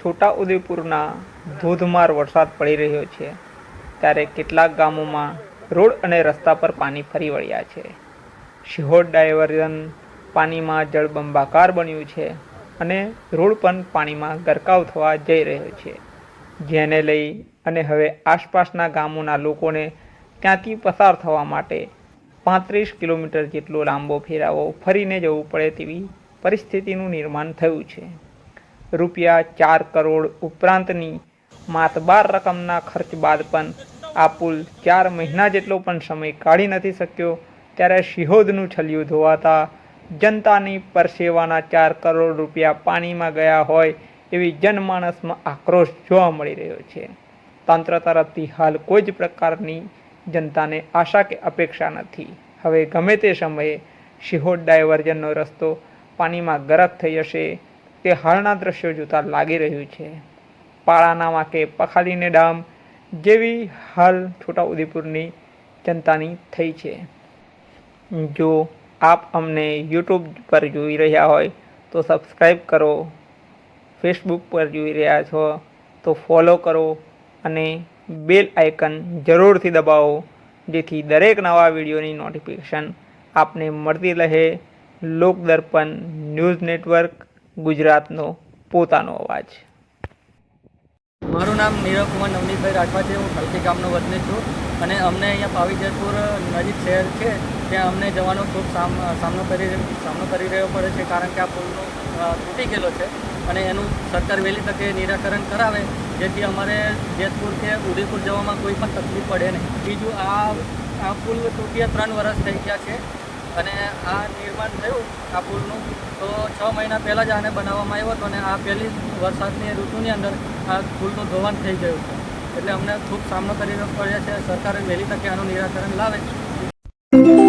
છોટાઉદેપુરના ધોધમાર વરસાદ પડી રહ્યો છે, ત્યારે કેટલાક ગામોમાં રોડ અને રસ્તા પર પાણી ફરી વળ્યા છે. શિહોર ડાયવર્ઝન પાણીમાં જળબંબાકાર બન્યું છે અને રોડ પણ પાણીમાં ગરકાવ થવા જઈ રહ્યો છે. જેને લઈ અને હવે આસપાસના ગામોના લોકોને ત્યાંથી પસાર થવા માટે પાંત્રીસ કિલોમીટર જેટલો લાંબો ફેરાવો ફરીને જવું પડે તેવી પરિસ્થિતિનું નિર્માણ થયું છે. રૂપિયા ચાર કરોડ ઉપરાંતની માતબાર રકમના ખર્ચ બાદ પણ આ પુલ ચાર મહિના જેટલો પણ સમય કાઢી નથી શક્યો, ત્યારે શિહોદનું છલિયું ધોવાતા જનતાની પરસેવાના ચાર કરોડ રૂપિયા પાણીમાં ગયા હોય એવી જનમાનસમાં આક્રોશ જોવા મળી રહ્યો છે. તંત્ર તરફથી હાલ કોઈ જ પ્રકારની જનતાને આશા કે અપેક્ષા નથી. હવે ગમે તે સમયે શિહોર ડાયવર્જનનો રસ્તો પાણીમાં ગરક થઈ જશે તે હાલના દ્રશ્યો જોતા લાગી રહ્યું છે. પાળાના વાંકે પખાલીને ડામ જેવી હાલ છોટાઉદેપુરની જનતાની થઈ છે. જો આપ અમને યુટ્યુબ પર જોઈ રહ્યા હોય, તો સબસ્ક્રાઈબ કરો. ફેસબુક પર જોઈ રહ્યા છો, તો ફોલો કરો અને બેલ આઇકન જરૂરથી દબાવો, જેથી દરેક નવા વિડીયોની નોટિફિકેશન આપને મળતી રહે. લોકદર્પણ ન્યૂઝ નેટવર્ક ગુજરાતનો પોતાનો અવાજ. મારું નામ નીરવ કુમાર નવનીતભાઈ રાઠવા છે, હું ખલકી ગામનો વતની છું અને અમને અહીંયા પાવીજયપુર નજીક શહેર છે, ત્યાં અમને જવાનો ખૂબ સામ, સામનો કરી સામનો કરી રહ્યો પડે છે, કારણ કે આ પુલનો તૂટી ગયેલો છે અને એનું સરકાર વહેલી તકે નિરાકરણ કરાવે, જેથી અમારે જેતપુર કે ઉદયપુર જવામાં કોઈ પણ તકલીફ પડે નહીં. બીજું આ આ પુલ તૂટ્યા ત્રણ વર્ષ થઈ ગયા છે અને આ નિર્માણ થયું આ પુલનું, તો છ મહિના પહેલાં જ આને બનાવવામાં આવ્યો હતો અને આ પહેલી વરસાદની ઋતુની અંદર આ પુલનું ધોવાણ થઈ ગયું છે. એટલે અમને ખૂબ સામનો કરી પડ્યો છે, સરકારે વહેલી તકે આનું નિરાકરણ લાવે.